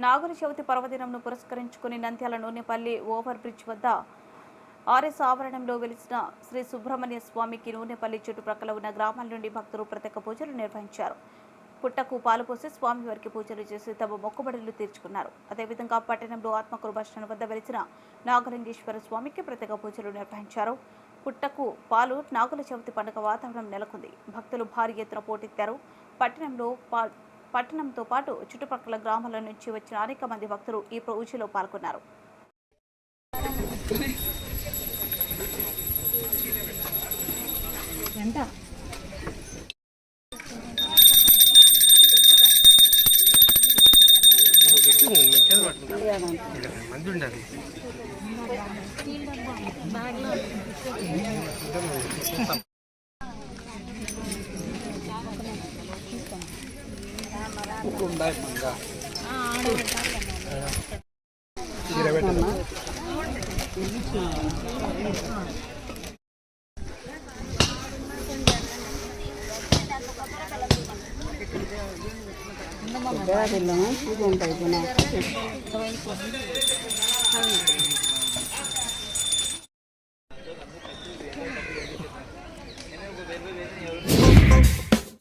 నాగుల చవితి పర్వదినంను పురస్కరించుకుని Nandyal Nunepalli over bridge వద్ద ఆర్ఎస్ ఆవరణంలో వెలిసిన శ్రీ సుబ్రహ్మణ్య స్వామికి నూనెపల్లి చుట్టుప్రక్కల ఉన్న గ్రామాల నుండి భక్తులు ప్రత్యేక పూజలు నిర్వహించారు. పుట్టకు పాలు పోసి స్వామివారికి పూజలు చేసి తమ మొక్కుబడులు తీర్చుకున్నారు. అదేవిధంగా పట్టణంలో ఆత్మకూరు బస్టాండ్ వద్ద వెలిసిన నాగలింగేశ్వర స్వామికి ప్రత్యేక పూజలు నిర్వహించారు. పుట్టకు పాలు నాగుల చవితి పండుగ వాతావరణం నెలకొంది. భక్తులు భారీ ఎత్తున పోటెత్తారు. పట్టణంలో పా పట్టణంతో పాటు చుట్టుపక్కల గ్రామాల నుంచి వచ్చిన అనేక మంది భక్తులు ఈ పూజలో పాల్గొన్నారు. మంది ఉండాలి వెళ్ళాము పూజ ఉంటుంది